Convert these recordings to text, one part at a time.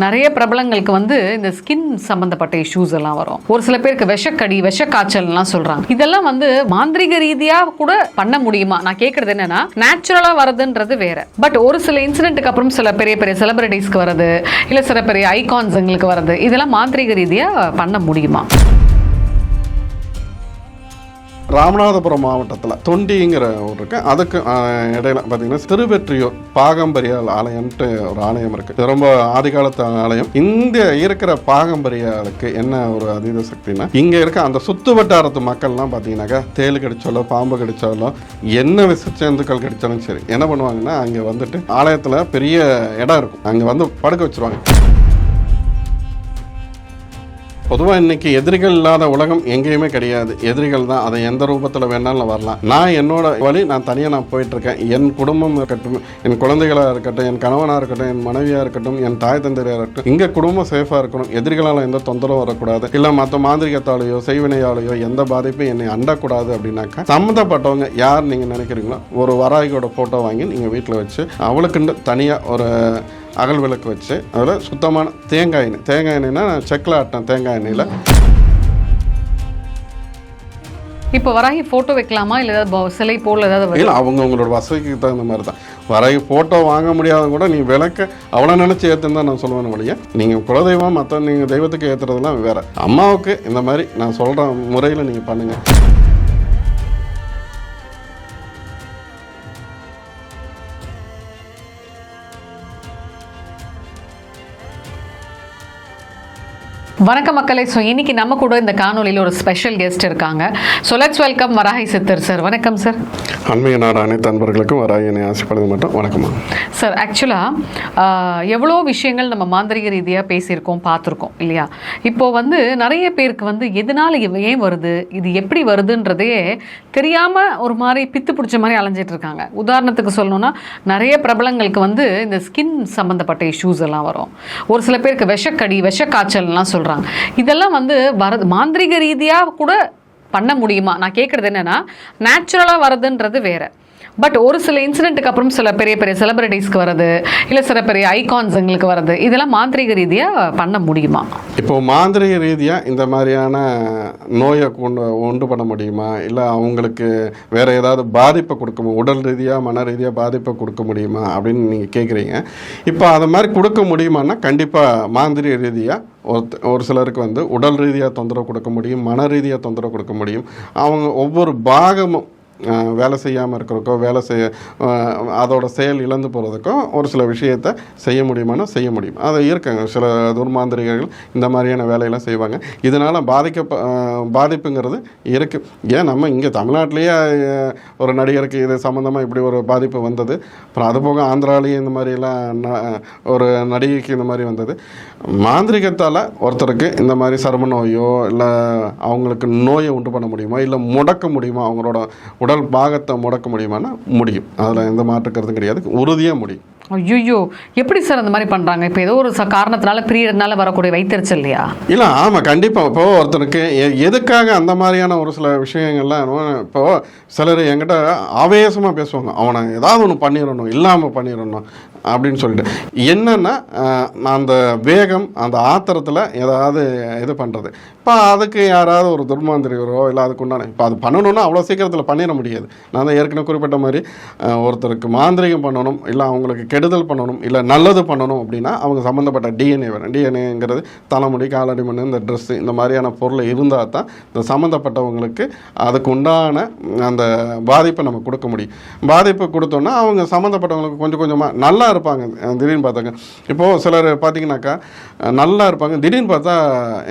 நிறைய பிரபலங்களுக்கு வந்து இந்த ஸ்கின் சம்பந்தப்பட்ட இஷ்யூஸ் எல்லாம் வரும். ஒரு சில பேருக்கு விஷக்கடி விஷக்காய்ச்சல்லாம் சொல்றாங்க. இதெல்லாம் வந்து மாந்திரிக ரீதியா கூட பண்ண முடியுமா? நான் கேட்கறது என்னன்னா நேச்சுரலா வரதுன்றது வேற. பட் ஒரு சில இன்சிடென்ட்டுக்கு அப்புறம் சில பெரிய பெரிய செலிபிரிட்டிஸ்க்கு வருது இல்ல சில பெரிய ஐகான்ஸுங்களுக்கு வருது இதெல்லாம் மாந்திரிக ரீதியா பண்ண முடியுமா? ராமநாதபுரம் மாவட்டத்தில் தொண்டிங்கிற ஊர் இருக்கு. அதுக்கு இடையில பார்த்தீங்கன்னா திருவெற்றியூர் பாகம்பரியால் ஆலயம்ட்டு ஒரு ஆலயம் இருக்குது ரொம்ப ஆதிகாலத்து ஆலயம். இந்த இருக்கிற பாகம்பரியாளுக்கு என்ன ஒரு அதீத சக்தினா இங்க இருக்க அந்த சுத்து வட்டாரத்து மக்கள்லாம் பார்த்தீங்கன்னாக்கா தேள் கடிச்சாலோ பாம்பு கடிச்சாலோ என்ன விசச்சந்துக்கள் கடிச்சாலும் சரி என்ன பண்ணுவாங்கன்னா அங்கே வந்துட்டு ஆலயத்தில் பெரிய இடம் இருக்கும். அங்கே வந்து படுக்க வச்சிருவாங்க. பொதுவாக இன்றைக்கி எதிரிகள் இல்லாத உலகம் எங்கேயுமே கிடையாது. எதிரிகள் தான். அதை எந்த ரூபத்தில் வேணாலும் வரலாம். நான் என்னோட வழி நான் தனியாக நான் போயிட்டுருக்கேன். என் குடும்பம் இருக்கட்டும் என் குழந்தைகளாக இருக்கட்டும் என் கணவனாக இருக்கட்டும் என் மனைவியாக இருக்கட்டும் என் தாய் தந்தையாக இருக்கட்டும் இங்கே குடும்பம் சேஃபாக இருக்கணும். எதிரிகளால் எந்த தொந்தரவும் வரக்கூடாது. இல்லை மற்ற மாந்திரிகத்தாலேயோ செய்வினையாலேயோ எந்த பாதிப்பும் என்னை அண்டக்கூடாது அப்படின்னாக்கா சம்மந்தப்பட்டவங்க யார் நீங்கள் நினைக்கிறீங்களோ ஒரு வராகியோட ஃபோட்டோ வாங்கி நீங்கள் வீட்டில் வச்சு அவளுக்குன்னு தனியாக ஒரு அகல் விளக்கு வச்சு அதில் சுத்தமான தேங்காய் எண்ணெய். தேங்காய் எண்ணெய்னா செக்கில் ஆட்டின தேங்காய் எண்ணெயில். இப்போ வராகி போட்டோ வைக்கலாமா? இல்ல ஏதாவது சிலை போல ஏதாவது? இல்லை அவங்க உங்களோட வசதிக்கு தகுந்த மாதிரி தான் வரைய ஃபோட்டோ வாங்க முடியாத கூட நீ விளக்க அவ்வளோ நினச்சி ஏற்றுன்னு தான் நான் சொல்லுவேன் வழிய நீங்கள் குலதெய்வம் மற்ற நீங்கள் தெய்வத்துக்கு ஏற்றுறதெல்லாம் வேற. அம்மாவுக்கு இந்த மாதிரி நான் சொல்கிற முறையில் நீங்கள் பண்ணுங்கள் வணக்கம் மக்களே. ஸோ இன்னைக்கு நம்ம கூட இந்த காணொலியில் ஒரு ஸ்பெஷல் கெஸ்ட் இருக்காங்க. So let's welcome Varahi Siddhar sir வணக்கம் சார் அண்மைய நாடு அனைத்து அன்பர்களுக்கும் வராயனை ஆசைப்படுறது மட்டும். வணக்கம்மா சார் ஆக்சுவலாக எவ்வளோ விஷயங்கள் நம்ம மாந்திரிக ரீதியாக பேசியிருக்கோம் பார்த்துருக்கோம் இல்லையா? இப்போ வந்து நிறைய பேருக்கு வந்து எதனால ஏன் வருது? இது எப்படி வருதுன்றதே தெரியாமல் ஒரு மாதிரி பித்து பிடிச்ச மாதிரி அலைஞ்சிட்டு இருக்காங்க. உதாரணத்துக்கு சொல்லணும்னா நிறைய பிரபலங்களுக்கு வந்து இந்த ஸ்கின் சம்மந்தப்பட்ட இஷ்யூஸ் எல்லாம் வரும். ஒரு சில பேருக்கு விஷக்கடி விஷக்காய்ச்சல்லாம் சொல்கிறாங்க இதெல்லாம் வந்து வர மாந்திரிக ரீதியாக கூட பண்ண முடியுமா? நான் கேட்குறது என்னன்னா நேச்சுரலாக வரதுன்றது வேற. பட் ஒரு சில இன்சிடென்ட்டுக்கு அப்புறம் சில பெரிய பெரிய செலிபிரிட்டிஸ்க்கு வருது இல்லை சில பெரிய ஐகான்ஸுங்களுக்கு வருது இதெல்லாம் மாந்திரிக ரீதியாக பண்ண முடியுமா? இப்போ மாந்திரிக ரீதியாக இந்த மாதிரியான நோயை கொண்டு உண்டு பண்ண முடியுமா? இல்லை அவங்களுக்கு வேறு ஏதாவது பாதிப்பை கொடுக்க உடல் ரீதியாக மன ரீதியாக பாதிப்பை கொடுக்க முடியுமா அப்படின்னு நீங்கள் கேட்குறீங்க இப்போ அது மாதிரி கொடுக்க முடியுமான்னா கண்டிப்பாக மாந்திரிக ரீதியாக ஒரு ஒரு சிலருக்கு வந்து உடல் ரீதியாக தொந்தரவு கொடுக்க முடியும் மன ரீதியாக தொந்தரவு கொடுக்க முடியும். அவங்க ஒவ்வொரு பாகமும் வேலை செய்யாமல் இருக்கிறதுக்கோ வேலை செய்ய அதோட செயல் இழந்து போகிறதுக்கோ ஒரு சில விஷயத்தை செய்ய முடியுமானா செய்ய முடியும். அதை இருக்காங்க. சில துர்மாந்திரிகர்கள் இந்த மாதிரியான வேலையெல்லாம் செய்வாங்க. இதனால் பாதிக்க பாதிப்புங்கிறது இருக்குது ஏன் நம்ம இங்கே தமிழ்நாட்டிலேயே ஒரு நடிகருக்கு இது சம்மந்தமாக இப்படி ஒரு பாதிப்பு வந்தது. அப்புறம் அது போக ஆந்திராலேயும் இந்த மாதிரிலாம் ந- ஒரு நடிகைக்கு இந்த மாதிரி வந்தது. மாந்திரிகத்தால் ஒருத்தருக்கு இந்த மாதிரி சரும நோயோ இல்லை அவங்களுக்கு நோயை உண்டு பண்ண முடியுமா? இல்லை முடக்க முடியுமா? அவங்களோட உடல் பாகத்தை முடக்க முடியுமானா முடியும். அதில் எந்த மாற்று கருத்தும் கிடையாது. உறுதியாக முடியும். ஐயோ எப்படி சார் அந்த மாதிரி பண்ணுறாங்க இப்போ ஏதோ ஒரு காரணத்தினால பிரியறதுனால வரக்கூடிய வைத்தறிச்சல் இல்லையா? இல்லை ஆமாம் கண்டிப்பாக இப்போ ஒருத்தருக்கு எ- எதுக்காக அந்த மாதிரியான ஒரு சில விஷயங்கள்லாம் இப்போ சிலர் என்கிட்ட ஆவேசமாக பேசுவாங்க. அவனை ஏதாவது ஒன்று பண்ணிடணும் இல்லாமல் பண்ணிடணும். அப்படின்னு சொல்லிட்டு. என்னென்னா நான் அந்த வேகம் அந்த ஆத்திரத்தில் ஏதாவது இது பண்ணுறது இப்போ அதுக்கு யாராவது ஒரு துர்மாந்திரியரோ இல்லை அதுக்கு உண்டான இப்போ அது பண்ணணும்னா அவ்வளோ சீக்கிரத்தில் பண்ணிட முடியாது. நான் தான் ஏற்கனவே குறிப்பிட்ட மாதிரி ஒருத்தருக்கு மாந்திரிகம் பண்ணணும் இல்லை அவங்களுக்கு கெடுதல் பண்ணணும் இல்லை நல்லது பண்ணணும் அப்படின்னா அவங்க சம்மந்தப்பட்ட டிஎன்ஏ வேணும். டிஎன்ஏங்கிறது தலைமுடி காலடி மண் இந்த ட்ரெஸ்ஸு இந்த மாதிரியான பொருள் இருந்தால் தான் இந்த சம்மந்தப்பட்டவங்களுக்கு அதுக்கு உண்டான அந்த பாதிப்பை நம்ம கொடுக்க முடியும். பாதிப்பு கொடுத்தோன்னா அவங்க சம்மந்தப்பட்டவங்களுக்கு கொஞ்சம் கொஞ்சமாக நல்லா இருப்பாங்க. திடீர்னு பார்த்தாங்க இப்போது சிலர் பார்த்தீங்கன்னாக்கா நல்லா இருப்பாங்க. திடீர்னு பார்த்தா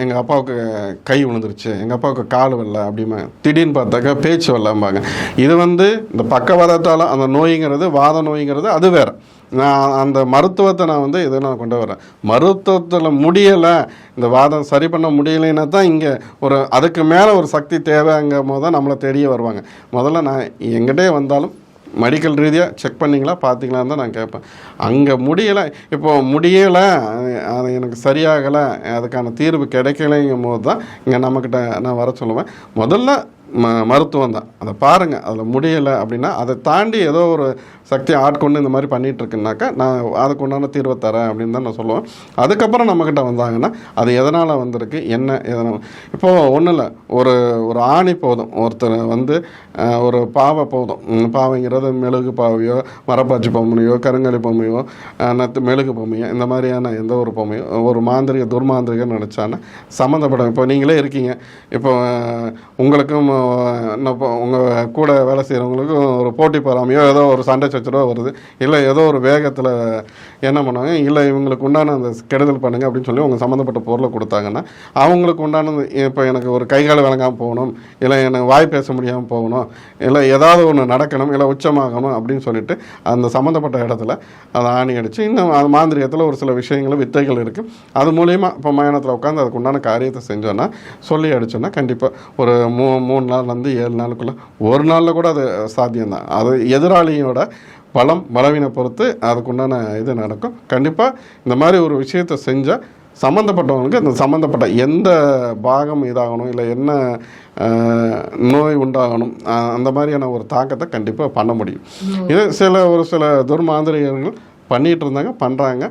எங்கள் அப்பாவுக்கு கை விழுந்துருச்சு. எங்கள் அப்பாவுக்கு கால் வரல அப்படிமா. திடீர்னு பார்த்தாக்கா பேச்சு வரலம்பாங்க. இது வந்து இந்த பக்கவாதத்தால் அந்த நோய்ங்கிறது வாத நோய்ங்கிறது அது வேறு. நான் அந்த மருத்துவத்தை நான் வந்து இதை நான் கொண்டு வரேன். மருத்துவத்தில் முடியலை. இந்த வாதம் சரி பண்ண முடியலைன்னா தான் இங்கே ஒரு அதுக்கு மேலே ஒரு சக்தி தேவைங்கும் போது தான் நம்மளை தெரிய வருவாங்க. முதல்ல நான் எங்கிட்டே வந்தாலும் மெடிக்கல் ரீதியாக செக் பண்ணிங்களா? பார்த்தீங்களான்னு தான் நான் கேட்பேன். அங்கே முடியலை. இப்போ முடியலை. அது எனக்கு சரியாகலை. அதுக்கான தீர்வு கிடைக்கலைங்கும் போது தான் இங்கே நம்மக்கிட்ட நான் வர சொல்லுவேன். முதல்ல ம மருத்துவம் தான். அதை பாருங்கள் அதில் முடியலை அப்படின்னா அதை தாண்டி ஏதோ ஒரு சக்தி ஆட்கொண்டு இந்த மாதிரி பண்ணிகிட்ருக்குனாக்கா நான் அதுக்கு உண்டான தீர்வை தரேன் அப்படின்னு தான் நான் சொல்லுவேன். அதுக்கப்புறம் நம்மக்கிட்ட வந்தாங்கன்னா அது எதனால் வந்திருக்கு? என்ன எதனால் இப்போது ஒன்றும் இல்லை. ஒரு ஒரு ஆணி போதும். ஒருத்தர் வந்து ஒரு பாவை போதும். பாவைங்கிறது மெழுகு பாவையோ மரப்பாச்சி பொம்மையோ கருங்கலி பொம்மையோ நத்து மெழுகு பொம்மையோ இந்த மாதிரியான எந்த ஒரு பொம்மையோ ஒரு மாந்திரிக துர்மாந்திரிகம் நினச்சானா சம்மந்தப்படும் இப்போ நீங்களே இருக்கீங்க. இப்போ உங்களுக்கும் இன்னும் உங்கள் கூட வேலை செய்கிறவங்களுக்கும் ஒரு போட்டி பொறாமையோ ஏதோ ஒரு சண்டை சச்சரவோ வருது. இல்லை ஏதோ ஒரு வேகத்தில் என்ன பண்ணுவாங்க? இல்லை இவங்களுக்கு உண்டான அந்த கெடுதல் பண்ணுங்க அப்படின்னு சொல்லி உங்கள் சம்மந்தப்பட்ட பொருளை கொடுத்தாங்கன்னா அவங்களுக்கு உண்டானது இப்போ எனக்கு ஒரு கை கால் விளங்காமல் போகணும் இல்லை எனக்கு வாய் பேச முடியாமல் போகணும் இல்லை ஏதாவது ஒன்று நடக்கணும் இல்லை உச்சமாகணும் அப்படின்னு சொல்லிட்டு அந்த சம்மந்தப்பட்ட இடத்துல அதை ஆணி அடித்து இன்னும் அது மாந்திரியத்தில் ஒரு சில விஷயங்களும் வித்தைகள் இருக்குது அது மூலியமா இப்போ மயானத்தில் உட்காந்து அதுக்கு உண்டான காரியத்தை செஞ்சோன்னா சொல்லி அடிச்சோன்னா கண்டிப்பாக ஒரு மூ மூணு நாள்லேருந்து ஏழு நாளுக்குள்ளே ஒரு நாளில் கூட அது சாத்தியம்தான். அது எதிராளியோட பலம் பலவீனை பொறுத்து அதுக்குண்டான இது நடக்கும். கண்டிப்பாக இந்த மாதிரி ஒரு விஷயத்தை செஞ்சால் சம்மந்தப்பட்டவங்களுக்கு அந்த சம்மந்தப்பட்ட எந்த பாகம் இதாகணும் இல்லை என்ன நோய் உண்டாகணும் அந்த மாதிரியான ஒரு தாக்கத்தை கண்டிப்பாக பண்ண முடியும். இது சில ஒரு சில துர்மாந்திரிகர்கள் பண்ணிட்டு இருந்தாங்க பண்ணுறாங்க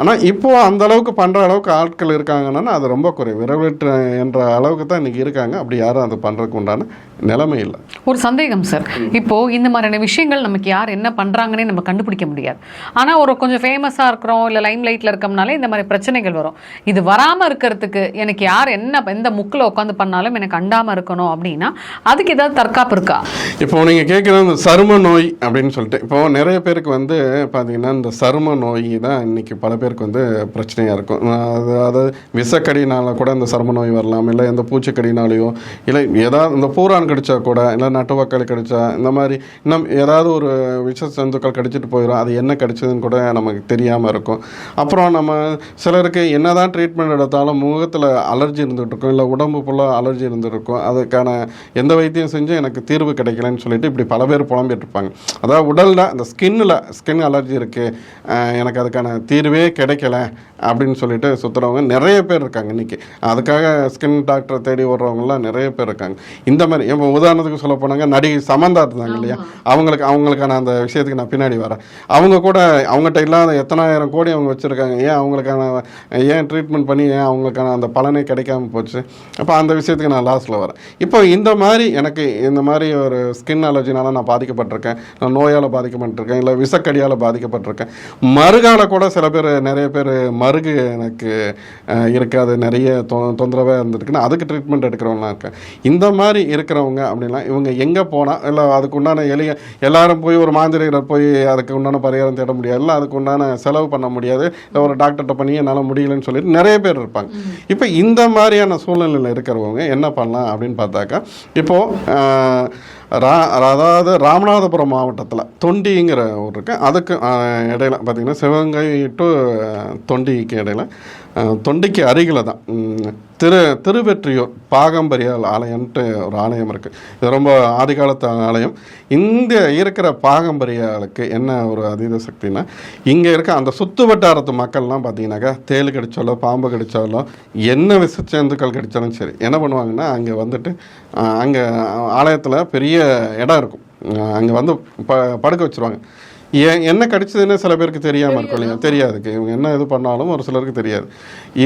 ஆனால் இப்போ அந்த அளவுக்கு பண்ணுற அளவுக்கு ஆட்கள் இருக்காங்கன்னா அது ரொம்ப குறைவு. விரவிட்டு என்ற அளவுக்கு தான் இன்றைக்கி இருக்காங்க. அப்படி யாரும் அது பண்ணுறதுக்கு உண்டான நிலைமை இல்லை. ஒரு சந்தேகம் சார் இப்போ இந்த மாதிரியான விஷயங்கள் நமக்கு யார் என்ன பண்றாங்கன்னே நம்ம கண்டுபிடிக்க முடியாது. ஆனா ஒரு கொஞ்சம் ஃபேமஸா இருக்கிறோம் இல்ல லைம் லைட்ல இருக்கோம்னாலே இந்த மாதிரி பிரச்சனைகள் வரும். இது வராம இருக்கிறதுக்கு எனக்கு யார் என்ன எந்த முக்கில் உட்காந்து பண்ணாலும் எனக்கு அண்டாம இருக்கணும் அப்படின்னா அதுக்கு ஏதாவது தற்காப்பு இருக்கா? இப்போ நீங்கள் கேட்குறது இந்த சரும நோய் அப்படின்னு சொல்லிட்டு இப்போ நிறைய பேருக்கு வந்து பார்த்தீங்கன்னா இந்த சரும நோய் தான் இன்னைக்கு பல பேருக்கு வந்து பிரச்சனையாக இருக்கும். அது அதாவது விஷக்கடினால கூட இந்த சர்ம நோய் வரலாம் இல்லை எந்த பூச்சிக்கடினாலேயோ இல்லை ஏதாவது இந்த பூரான் கடிச்சா கூட இல்லை நட்டுவக்காளி கடிச்சா இந்த மாதிரி இன்னும் ஏதாவது ஒரு விஷ ஜந்துக்கள் கடிச்சிட்டு போயிடும் அது என்ன கடிச்சதுன்னு கூட நமக்கு தெரியாமல் இருக்கும். அப்புறம் நம்ம சிலருக்கு என்ன தான் ட்ரீட்மெண்ட் எடுத்தாலும் முகத்தில் அலர்ஜி இருந்துகிட்டு இருக்கும் இல்லை உடம்பு ஃபுல்லாக அலர்ஜி இருந்துருக்கும் இருக்கும் அதுக்கான எந்த வைத்தியம் செஞ்சும் எனக்கு தீர்வு கிடைக்கலன்னு சொல்லிட்டு இப்படி பல பேர் புலம்பிட்டு இருப்பாங்க அதாவது உடலில் அந்த ஸ்கின்னில் ஸ்கின் அலர்ஜி இருக்குது எனக்கு அதுக்கான தீர்வே கிடைக்கல அப்படின்னு சொல்லிட்டு சுற்றுறவங்க நிறைய பேர் இருக்காங்க இன்றைக்கி அதுக்காக ஸ்கின் டாக்டரை தேடி ஓடுறவங்கலாம் நிறைய பேர் இருக்காங்க. இந்த மாதிரி இப்போ உதாரணத்துக்கு சொல்ல போனாங்க நடிகை சமந்தா இருந்தாங்க இல்லையா? அவங்களுக்கு அவங்களுக்கான அந்த விஷயத்துக்கு நான் பின்னாடி வரேன். அவங்க கூட அவங்ககிட்ட இல்லாத எத்தனாயிரம் கோடி அவங்க வச்சுருக்காங்க. ஏன் அவங்களுக்கான ஏன் ட்ரீட்மெண்ட் பண்ணி ஏன் அவங்களுக்கான அந்த பலனே கிடைக்காம போச்சு? அப்போ அந்த விஷயத்துக்கு நான் லாஸ்ட்டில் வரேன். இப்போ இந்த மாதிரி எனக்கு இந்த மாதிரி ஒரு ஸ்கின் அலர்ஜினால நான் பாதிக்கப்பட்டிருக்கேன். நான் நோயால் பாதிக்கப்பட்டிருக்கேன் இல்லை விஷக்கடியால் பாதிக்கப்பட்டிருக்கேன். மறுகால கூட சில பேர் நிறைய பேர் மருகு எனக்கு இருக்காது. நிறைய தொ தொந்தரவாக இருந்திருக்குன்னா அதுக்கு ட்ரீட்மெண்ட் எடுக்கிறவங்களாம் இருக்கேன் இந்த மாதிரி இருக்கிறவங்க அப்படின்னா இவங்க எங்கே போனால் இல்லை அதுக்கு உண்டான எளிய எல்லாரும் போய் ஒரு மாந்திரிகர் போய் அதுக்கு உண்டான பரிகாரம் தேட முடியாது. இல்லை அதுக்கு உண்டான செலவு பண்ண முடியாது. இல்லை ஒரு டாக்டர்கிட்ட பண்ணி என்னால் முடியலன்னு சொல்லிட்டு நிறைய பேர் இருப்பாங்க. இப்போ இந்த மாதிரியான சூழ்நிலையில் இருக்கிறவங்க என்ன பண்ணலாம் அப்படின்னு பார்த்தாக்கா இப்போது ரா அதாவது ராமநாதபுரம் மாவட்டத்தில் தொண்டிங்கிற ஊர் இருக்கு. அதுக்கு இடையில பார்த்தீங்கன்னா சிவகங்கை டு தொண்டிக்கு இடையில் தொண்டிக்கு அருகில் தான். திரு திருவெற்றியூர் பாகம்பரியால் ஆலயம்ன்ட்டு ஒரு ஆலயம் இருக்குது இது ரொம்ப ஆதிகாலத்து ஆலயம். இந்த இருக்கிற பாகம்பரியாளுக்கு என்ன ஒரு அதீத சக்தினா இங்கே இருக்க அந்த சுத்து வட்டாரத்து மக்கள்லாம் பார்த்தீங்கன்னாக்கா தேள் கடிச்சாலோ பாம்பு கடிச்சாலோ என்ன விஷச்சேந்துக்கள் கடிச்சாலும் சரி என்ன பண்ணுவாங்கன்னா அங்கே வந்துட்டு அங்கே ஆலயத்தில் பெரிய இடம் இருக்கும். அங்கே வந்து ப படுக்க வச்சுருவாங்க. ஏன் என்ன கடிச்சதுன்னு சில பேருக்கு தெரியாமல் இருக்கும் இல்லையா? தெரியாதுக்கு இவங்க என்ன இது பண்ணாலும் ஒரு சிலருக்கு தெரியாது.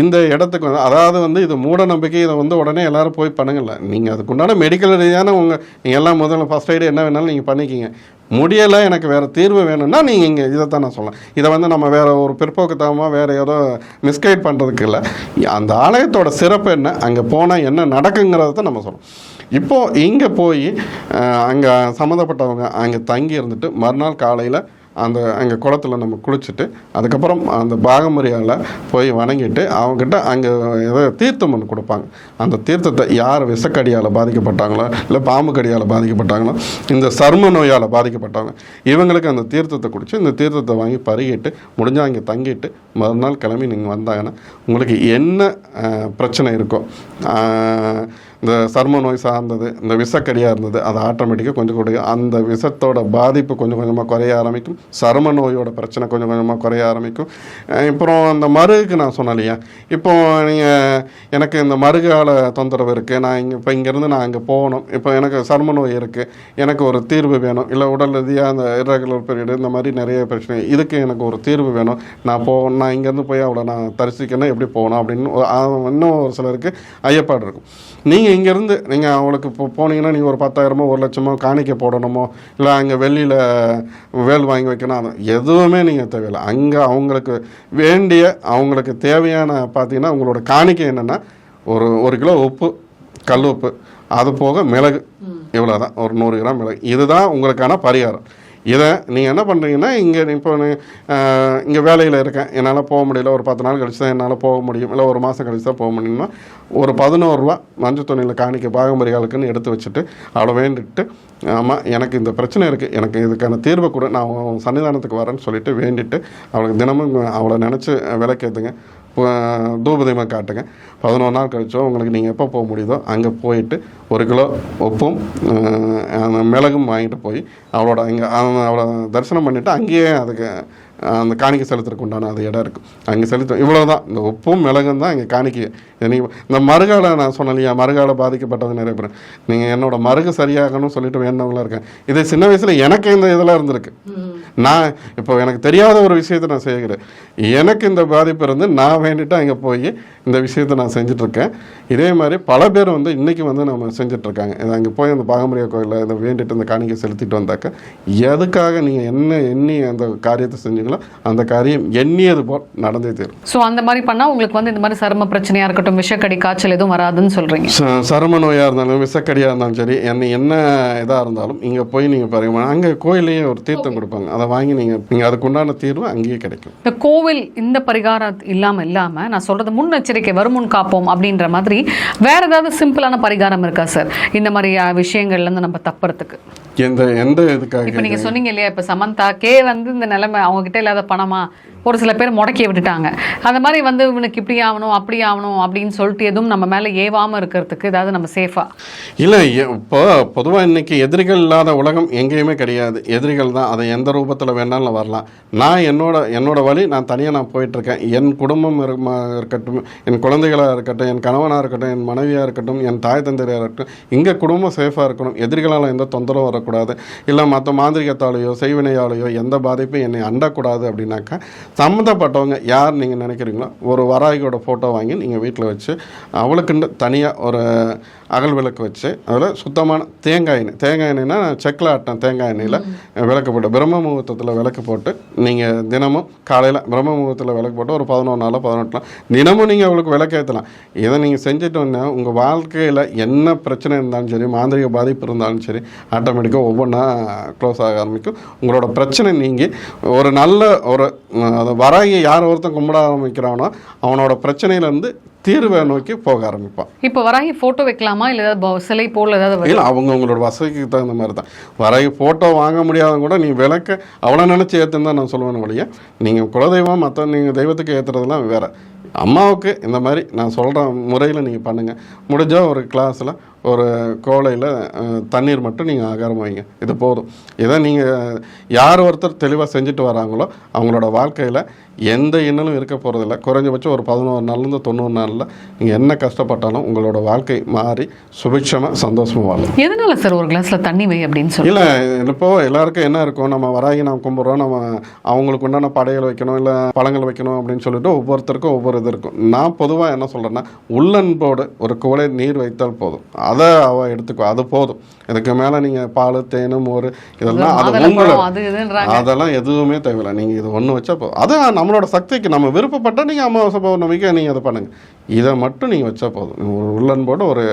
இந்த இடத்துக்கு வந்து அதாவது வந்து இது மூட நம்பிக்கை இதை வந்து உடனே எல்லாரும் போய் பண்ணுங்கல்ல. நீங்கள் அதுக்குண்டான மெடிக்கல் ரீதியான உங்கள் நீங்கள் எல்லாம் முதல்ல ஃபஸ்ட் எய்டு என்ன வேணாலும் நீங்கள் பண்ணிக்கிங்க. முடியலை எனக்கு வேறு தீர்வு வேணும்னா நீங்கள் இங்கே இதை தான் நான் சொல்லலாம். இதை வந்து நம்ம வேறு ஒரு பிற்போக்குத்தனமாக வேறு ஏதோ மிஸ்கைட் பண்ணுறதுக்கு இல்லை. அந்த ஆலயத்தோட சிறப்பு என்ன? அங்கே போனால் என்ன நடக்குங்கிறத தான் நம்ம சொல்லணும். இப்போது இங்கே போய் அங்கே சம்மந்தப்பட்டவங்க அங்கே தங்கி இருந்துட்டு மறுநாள் காலையில் அந்த அங்கே குளத்துல நம்ம குளிச்சுட்டு அதுக்கப்புறம் அந்த பாகமரியால் போய் வணங்கிட்டு அவங்ககிட்ட அங்கே ஏதோ தீர்த்தம் ஒன்று கொடுப்பாங்க. அந்த தீர்த்தத்தை யார் விஷக்கடியால் பாதிக்கப்பட்டாங்களோ இல்லை பாம்பு கடியால் பாதிக்கப்பட்டாங்களோ இந்த சர்ம நோயால் பாதிக்கப்பட்டவங்க இவங்களுக்கு அந்த தீர்த்தத்தை குடித்து இந்த தீர்த்தத்தை வாங்கி பருகிட்டு முடிஞ்சால் அங்கே தங்கிட்டு மறுநாள் கிளம்பி நீங்கள் வந்தாங்கன்னா உங்களுக்கு என்ன பிரச்சனை இருக்கோ இந்த சர்ம நோய் சார்ந்தது இந்த விஷக்கடியாக இருந்தது அது ஆட்டோமேட்டிக்காக கொஞ்சம் கூட அந்த விஷத்தோட பாதிப்பு கொஞ்சம் கொஞ்சமாக குறைய ஆரம்பிக்கும். சரும நோயோட பிரச்சனை கொஞ்சம் கொஞ்சமாக குறைய ஆரம்பிக்கும். அப்புறம் அந்த மருகுக்கு நான் சொன்னேன் இல்லையா? இப்போ நீங்கள் எனக்கு இந்த மருகால தொந்தரவு இருக்குது நான் இங்கே இப்போ இங்கேருந்து நான் அங்கே போகணும். இப்போ எனக்கு சரும நோய் இருக்குது எனக்கு ஒரு தீர்வு வேணும். இல்லை உடல் ரீதியாக அந்த இரகுலர் பீரியடு இந்த மாதிரி நிறைய பிரச்சனை. இதுக்கு எனக்கு ஒரு தீர்வு வேணும். நான் போகணும் நான் இங்கேருந்து போய் அவளை நான் தரிசிக்கணும். எப்படி போகணும் அப்படின்னு இன்னும் ஒரு சிலருக்கு ஐயப்பாடு இருக்கும். நீங்கள் இங்கேருந்து நீங்கள் அவளுக்கு இப்போ போனீங்கன்னா நீங்கள் ஒரு பத்தாயிரமோ ஒரு லட்சமோ காணிக்கை போடணுமோ இல்லை அங்கே வெளியில் வேல் வாங்கி வைக்கணும் அது எதுவுமே நீங்கள் தேவையில்லை. அங்கே அவங்களுக்கு வேண்டிய அவங்களுக்கு தேவையான பார்த்தீங்கன்னா உங்களோட காணிக்கை என்னென்னா ஒரு ஒரு கிலோ உப்பு கல் உப்பு அது போக மிளகு இவ்வளோதான் ஒரு நூறு கிராம் மிளகு. இதுதான் உங்களுக்கான பரிகாரம். இதை நீங்கள் என்ன பண்ணுறீங்கன்னா இங்கே இப்போ இங்கே வேலையில் இருக்கேன் என்னால் போக முடியல. ஒரு பத்து நாள் கழிச்சு தான் என்னால் போக முடியும். இல்லை ஒரு மாதம் கழிச்சு தான் போக முடியும்னா ஒரு பதினோருவா மஞ்சள் துணியில் காணிக்க பாகம்பரியாளுக்குன்னு எடுத்து வச்சுட்டு அவளை வேண்டிட்டு ஆமாம் எனக்கு இந்த பிரச்சனை இருக்குது எனக்கு இதுக்கான தீர்வை கூட. நான் சன்னிதானத்துக்கு வரேன்னு சொல்லிட்டு வேண்டிட்டு அவளுக்கு தினமும் அவளை நினச்சி விலைக்கேற்றுங்க தூபதீபம் காட்டுங்க. பதினோரு நாள் கழிச்சோ உங்களுக்கு நீங்கள் எப்போ போக முடியுதோ அங்கே போயிட்டு ஒரு கிலோ உப்பும் மிளகும் வாங்கிட்டு போய் அவளோட அங்கே அவளை தரிசனம் பண்ணிவிட்டு அங்கேயே அதுக்கு அந்த காணிக்கை செலுத்துறதுக்கு உண்டான அது இடம் இருக்கும் அங்கே செலுத்த இவ்வளோ தான் இந்த உப்பும் மிளகும் தான் இங்கே காணிக்கை. நீங்கள் இந்த மறுகால நான் சொன்னேன் இல்லையா? மறுகால பாதிக்கப்பட்டது நிறைய பேர். நீங்கள் என்னோட மருகு சரியாகணும்னு சொல்லிட்டு வேண்டவங்களாம் இருக்கேன். இது சின்ன வயசில் எனக்கு இந்த இதெல்லாம் இருந்திருக்கு. நான் இப்போ எனக்கு தெரியாத ஒரு விஷயத்தை நான் செய்கிறேன். எனக்கு இந்த பாதிப்பு இருந்து நான் வேண்டிட்டு அங்கே போய் இந்த விஷயத்தை நான் செஞ்சுட்ருக்கேன். இதே மாதிரி பல பேர் வந்து இன்றைக்கி வந்து நம்ம செஞ்சிட்ருக்காங்க. அங்கே போய் அந்த பாகம்பரிய கோயிலில் இதை வேண்டிட்டு இந்த காணிக்கை செலுத்திட்டு வந்தாக்க எதுக்காக நீங்கள் என்ன எண்ணி அந்த காரியத்தை செஞ்சீங்களோ அந்த காரியம் எண்ணியது போல் நடந்தே தீரும். ஸோ அந்த மாதிரி பண்ணால் உங்களுக்கு வந்து இந்த மாதிரி சரும பிரச்சனையாக இருக்கட்டும் விஷக்கடி காய்ச்சல் எதுவும் வராதுன்னு சொல்கிறீங்க சரும நோயாக இருந்தாலும் விஷக்கடியாக இருந்தாலும் சரி என்ன என்ன இதாக இருந்தாலும் இங்கே போய் நீங்கள் பாருங்க அங்கே கோயிலையே ஒரு தீர்த்தம் கொடுப்பாங்க. அதை வாங்கி நீங்கள் நீங்கள் அதுக்குண்டான தீர்வு அங்கேயே கிடைக்கும். இந்த கோவில் இந்த பரிகாரம் இல்லாமல் இல்லாமல் நான் சொல்கிறது முன்னெச்சரிக்கை வருமுன் காப்போம் அப்படின்ற மாதிரி வேற ஏதாவது சிம்பிளான பரிகாரம் இருக்கா சார் இந்த மாதிரி விஷயங்கள்லேருந்து நம்ம தப்புறதுக்கு. எந்த எந்த இதுக்காக இப்போ நீங்கள் சொன்னீங்க இல்லையா இப்போ சமந்தாக்கே வந்து இந்த நிலைமை அவங்க கிட்ட இல்லாத பணமா? ஒரு சில பேர் முடக்கி விட்டுட்டாங்க. அந்த மாதிரி வந்து இவனுக்கு இப்படி ஆகணும் அப்படி ஆகணும் அப்படின்னு சொல்லிட்டு எதுவும் நம்ம மேலே ஏவாமல் இருக்கிறதுக்கு ஏதாவது நம்ம சேஃபாக இல்லை இப்போ பொதுவாக இன்றைக்கி எதிரிகள் இல்லாத உலகம் எங்கேயுமே கிடையாது. எதிரிகள் தான். அதை எந்த ரூபத்தில் வேணாலும் வரலாம். நான் என்னோட என்னோட வழி நான் தனியாக நான் போயிட்டுருக்கேன். என் குடும்பம் இருக்கட்டும் என் குழந்தைகளாக இருக்கட்டும் என் கணவனாக இருக்கட்டும் என் மனைவியாக இருக்கட்டும் என் தாய் தந்தையாக இருக்கட்டும் இங்கே குடும்பம் சேஃபாக இருக்கணும். எதிரிகளால் எந்த தொந்தரவும் வரக்கூடாது. இல்லை மற்ற மாந்திரிகத்தாலேயோ செய்வினையாலேயோ எந்த பாதிப்பும் என்னை அண்டக்கூடாது அப்படின்னாக்கா சம்மந்தப்பட்டவங்க யார் நீங்கள் நினைக்கிறீங்களோ ஒரு வராகியோட ஃபோட்டோ வாங்கி நீங்கள் வீட்டில் வச்சு அவளுக்குன்னு தனியாக ஒரு அகல் விளக்கு வச்சு அதில் சுத்தமான தேங்காய் எண்ணெய் தேங்காய் எண்ணெய்னா செக்கில் ஆட்டின தேங்காய் எண்ணெயில். விளக்கு போட்டு பிரம்ம முகூர்த்தத்தில் விளக்கு போட்டு நீங்கள் தினமும் காலையில் பிரம்ம முகூர்த்தத்தில் விளக்கு போட்டு ஒரு பதினொன்று நாளோ பதினெட்டு நாள் தினமும் நீங்கள் அவளுக்கு விளக்கு ஏற்றலாம் இதை நீங்கள் செஞ்சுட்டு வந்தால் உங்கள் வாழ்க்கையில் என்ன பிரச்சனை இருந்தாலும் சரி மாந்திரிக பாதிப்பு இருந்தாலும் சரி ஆட்டோமேட்டிக்காக ஒவ்வொன்றா க்ளோஸ் ஆக ஆரம்பிக்கும். உங்களோட பிரச்சனை நீங்கி ஒரு நல்ல ஒரு அது வராகி யார் ஒருத்தன் கும்பிட ஆரம்பிக்கிறானோ அவனோட பிரச்சனையிலேருந்து தீர்வை நோக்கி போக ஆரம்பிப்பான். இப்போ வராகி ஃபோட்டோ வைக்கலாமா? இல்லை ஏதாவது சிலை போல் ஏதாவது இல்லை அவங்க உங்களோட வசதிக்கு தகுந்த மாதிரி தான் வரை ஃபோட்டோ வாங்க முடியாதவங்க கூட நீ விளக்க அவ்வளோ நினச்சி ஏற்றுன்னு தான் நான் சொல்லுவேன் வழிய நீங்கள் குலதெய்வம் மற்ற நீங்கள் தெய்வத்துக்கு ஏற்றுறதுலாம் வேற. அம்மாவுக்கு இந்த மாதிரி நான் சொல்கிற முறையில் நீங்கள் பண்ணுங்கள் முடிஞ்சால் ஒரு கிளாஸில் ஒரு கோலையில் தண்ணீர் மட்டும் நீங்கள் ஆகாரம் வைங்க. இது போதும். இதை நீங்கள் யார் ஒருத்தர் தெளிவாக செஞ்சுட்டு வராங்களோ அவங்களோட வாழ்க்கையில் எந்த இன்னலும் இருக்க போகிறதில்ல குறைஞ்சபட்சம் ஒரு பதினோரு நாள்லேருந்து தொண்ணூறு நாளில் நீங்கள் என்ன கஷ்டப்பட்டாலும் உங்களோட வாழ்க்கை மாறி சுபிட்சமாக சந்தோஷமாக வாழும். எதனால சார் ஒரு கிளாஸ்ல தண்ணி வை அப்படின்னு சொல்லி இல்லை இப்போ எல்லாருக்கும் என்ன இருக்கும்? நம்ம வராகி நாம் கும்பிட்றோம். நம்ம அவங்களுக்கு உண்டான படையல் வைக்கணும் இல்லை பழங்கள் வைக்கணும் அப்படின்னு சொல்லிட்டு ஒவ்வொருத்தருக்கும் ஒவ்வொரு இது இருக்கும். நான் பொதுவாக என்ன சொல்கிறேன்னா உள்ளன்போடு ஒரு குவளை நீர் வைத்தால் போதும். அதை அவ எடுத்துக்கோ. அது போதும். இதுக்கு மேலே நீங்கள் பால் தேன் மோர் இதெல்லாம் அது அது அதெல்லாம் எதுவுமே தேவையில்லை. நீங்கள் இது ஒன்று வச்சா போதும். அது நம்மளோட சக்திக்கு நம்ம விருப்பப்பட்ட நீங்கள் அமாவாசை பௌர்ணமிக்கு நீங்கள் அதை பண்ணுங்கள் இதை மட்டும் நீங்கள் வச்சா போதும். ஒரு உள்ளன்போடு ஒரு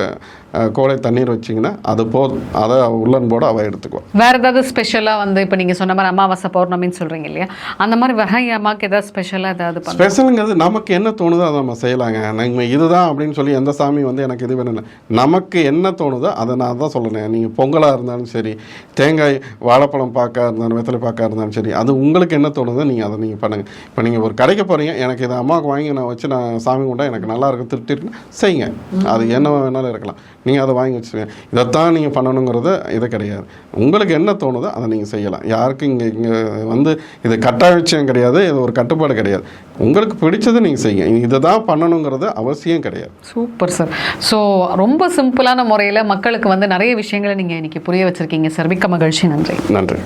அஹ், கோலை தண்ணீர் வச்சிங்கன்னா அது போதும். அதை அவ உள்ளன்போடு அவள் எடுத்துக்குவாள் வேற ஏதாவது ஸ்பெஷலா வந்து இப்போ நீங்க சொன்ன மாதிரி அமாவாசை பௌர்ணமின்னு சொல்றீங்க இல்லையா? அந்த மாதிரி வராகி அம்மாக்கு ஏதாவது ஸ்பெஷலா ஏதாவது ஸ்பெஷலுங்கிறது நமக்கு என்ன தோணுதோ அதை நம்ம செய்யலாங்க. நம்ம இதுதான் அப்படின்னு சொல்லி எந்த சாமி வந்து எனக்கு இது வேணும் நமக்கு என்ன தோணுதோ அதை நான் தான் சொல்லுறேன் நீங்கள் பொங்கலாக இருந்தாலும் சரி தேங்காய் வாழைப்பழம் பாக்கா இருந்தாலும் வெத்தலை பாக்கா இருந்தாலும் சரி அது உங்களுக்கு என்ன தோணுதோ நீங்கள் அதை நீங்கள் பண்ணுங்கள் இப்போ நீங்கள் ஒரு கடைக்கு போகிறீங்க எனக்கு இதை அம்மாவுக்கு வாங்கி நான் வச்சு நான் சாமி கும்பிட்டா எனக்கு நல்லா நல்லா இருக்கும் திருப்தி இருக்குன்னா செய்யுங்க. அது என்ன வேணாலும் இருக்கலாம். நீங்கள் அதை வாங்கி வச்சுருங்க. இதைத்தான் நீங்கள் பண்ணணுங்கிறது இது கிடையாது. உங்களுக்கு என்ன தோணுதோ அதை நீங்கள் செய்யலாம். யாருக்கும் இங்கே இங்கே வந்து இது கட்டாயம் கிடையாது இது ஒரு கட்டுப்பாடு கிடையாது. உங்களுக்கு பிடிச்சதை நீங்கள் செய்யுங்க. இதை தான் பண்ணணுங்கிறது அவசியம் கிடையாது. Super sir. ஸோ ரொம்ப சிம்பிளான முறையில் மக்களுக்கு வந்து நிறைய விஷயங்களை நீங்கள் இன்னைக்கு புரிய வச்சிருக்கீங்க சார். மிக்க மகிழ்ச்சி. நன்றி. நன்றி.